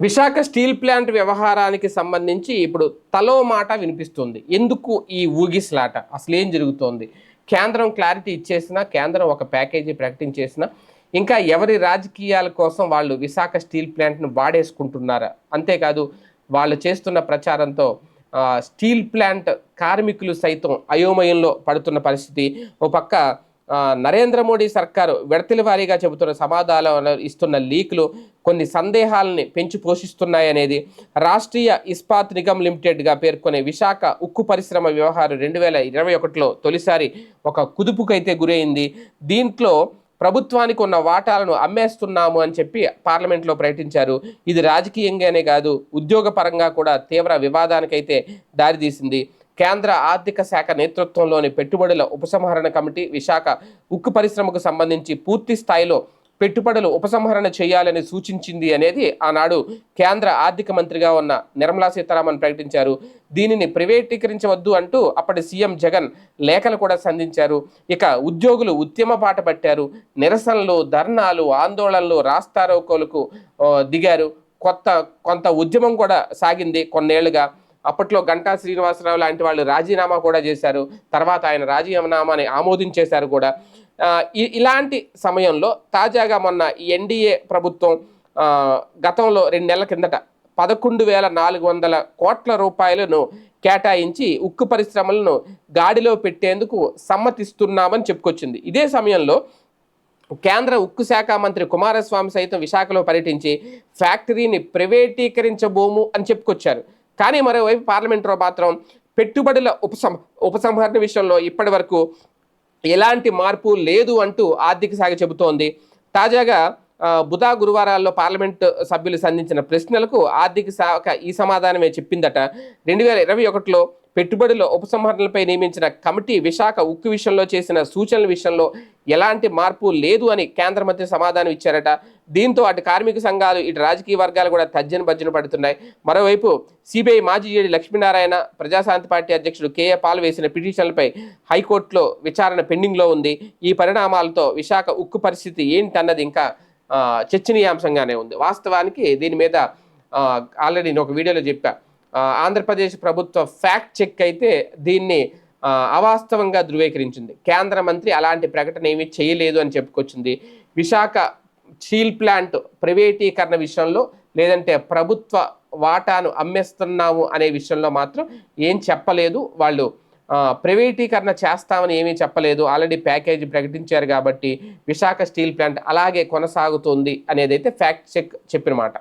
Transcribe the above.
Visakha steel plant వ్యవహారానికి సంబంధించి ఇప్పుడు తలో మాట వినిపిస్తుంది. ఎందుకు ఈ ఊగిస్లాట అసలు ఏం జరుగుతోంది? కేంద్రం క్లారిటీ ఇచ్చేసినా కేంద్రం ఒక ప్యాకేజీ ప్రకటించేసినా ఇంకా ఎవరి రాజకీయాల కోసం వాళ్ళు విశాఖ స్టీల్ ప్లాంట్ను వాడేసుకుంటున్నారా? అంతేకాదు వాళ్ళు చేస్తున్న ప్రచారంతో స్టీల్ ప్లాంట్ కార్మికులు సైతం అయోమయంలో పడుతున్న పరిస్థితి. ఓ పక్క నరేంద్ర మోడీ సర్కారు విడతల వారీగా చెబుతున్న సమాధానాలు ఇస్తున్న లీకులు కొన్ని సందేహాలని పెంచి పోషిస్తున్నాయనేది రాష్ట్రీయ ఇస్పాత్ నిగమ్ లిమిటెడ్గా పేర్కొనే విశాఖ ఉక్కు పరిశ్రమ వ్యవహారం రెండు వేల ఇరవై ఒకటిలో తొలిసారి ఒక కుదుపుకైతే గురైంది. దీంట్లో ప్రభుత్వానికి ఉన్న వాటాలను అమ్మేస్తున్నాము అని చెప్పి పార్లమెంట్లో ప్రకటించారు. ఇది రాజకీయంగానే కాదు ఉద్యోగపరంగా కూడా తీవ్ర వివాదానికైతే దారితీసింది. కేంద్ర ఆర్థిక శాఖ నేతృత్వంలోని పెట్టుబడుల ఉపసంహరణ కమిటీ విశాఖ ఉక్కు పరిశ్రమకు సంబంధించి పూర్తి స్థాయిలో పెట్టుబడులు ఉపసంహరణ చేయాలని సూచించింది అనేది ఆనాడు కేంద్ర ఆర్థిక మంత్రిగా ఉన్న నిర్మలా సీతారామన్ ప్రకటించారు. దీనిని ప్రైవేటీకరించవద్దు అంటూ అప్పటి సీఎం జగన్ లేఖలు కూడా సంధించారు. ఇక ఉద్యోగులు ఉద్యమ బాట పట్టారు. నిరసనలు ధర్నాలు ఆందోళనలు రాస్తారోకోలకు దిగారు. కొత్త కొంత ఉద్యమం కూడా సాగింది కొన్నేళ్ళుగా. అప్పట్లో గంటా శ్రీనివాసరావు లాంటి వాళ్ళు రాజీనామా కూడా చేశారు. తర్వాత ఆయన రాజీనామాని ఆమోదించేశారు కూడా. ఇలాంటి సమయంలో తాజాగా మొన్న ఎన్డీఏ ప్రభుత్వం గతంలో రెండు నెలల కిందట పదకొండు వేల నాలుగు వందల కోట్ల రూపాయలను కేటాయించి ఉక్కు పరిశ్రమలను గాడిలో పెట్టేందుకు సమ్మతిస్తున్నామని చెప్పుకొచ్చింది. ఇదే సమయంలో కేంద్ర ఉక్కు శాఖ మంత్రి కుమారస్వామి సైతం విశాఖలో పర్యటించి ఫ్యాక్టరీని ప్రైవేటీకరించబోము అని చెప్పుకొచ్చారు. కానీ మరోవైపు పార్లమెంటులో మాత్రం పెట్టుబడుల ఉపసం ఉపసంహరణ విషయంలో ఇప్పటి వరకు ఎలాంటి మార్పు లేదు అంటూ ఆర్థిక శాఖ చెబుతోంది. తాజాగా బుధ గురువారాల్లో పార్లమెంట్ సభ్యులు సంధించిన ప్రశ్నలకు ఆర్థిక శాఖ ఈ సమాధానమే చెప్పిందట. రెండు వేల ఇరవై ఒకటిలో పెట్టుబడుల ఉపసంహరణలపై నియమించిన కమిటీ విశాఖ ఉక్కు విషయంలో చేసిన సూచనల విషయంలో ఎలాంటి మార్పు లేదు అని కేంద్ర మంత్రి సమాధానం ఇచ్చారట. దీంతో అటు కార్మిక సంఘాలు ఇటు రాజకీయ వర్గాలు కూడా తజ్జన భర్జన పడుతున్నాయి. మరోవైపు సిబిఐ మాజీ ఏడి లక్ష్మీనారాయణ ప్రజాశాంతి పార్టీ అధ్యక్షుడు కేఏ పాల్ వేసిన పిటిషన్లపై హైకోర్టులో విచారణ పెండింగ్లో ఉంది. ఈ పరిణామాలతో విశాఖ ఉక్కు పరిస్థితి ఏంటన్నది ఇంకా చర్చనీయాంశంగానే ఉంది. వాస్తవానికి దీని మీద ఆల్రెడీ నేను ఒక వీడియోలో చెప్పా. ఆంధ్రప్రదేశ్ ప్రభుత్వ ఫ్యాక్ట్ చెక్ అయితే దీన్ని అవాస్తవంగా ధృవీకరించింది. కేంద్ర మంత్రి అలాంటి ప్రకటన ఏమీ చేయలేదు అని చెప్పుకొచ్చింది. విశాఖ స్టీల్ ప్లాంట్ ప్రైవేటీకరణ విషయంలో లేదంటే ప్రభుత్వ వాటాను అమ్మేస్తున్నాము అనే విషయంలో మాత్రం ఏం చెప్పలేదు. వాళ్ళు ప్రైవేటీకరణ చేస్తామని ఏమీ చెప్పలేదు. ఆల్రెడీ ప్యాకేజీ ప్రకటించారు కాబట్టి విశాఖ స్టీల్ ప్లాంట్ అలాగే కొనసాగుతుంది అనేది అయితే ఫ్యాక్ట్ చెక్ చెప్పిన మాట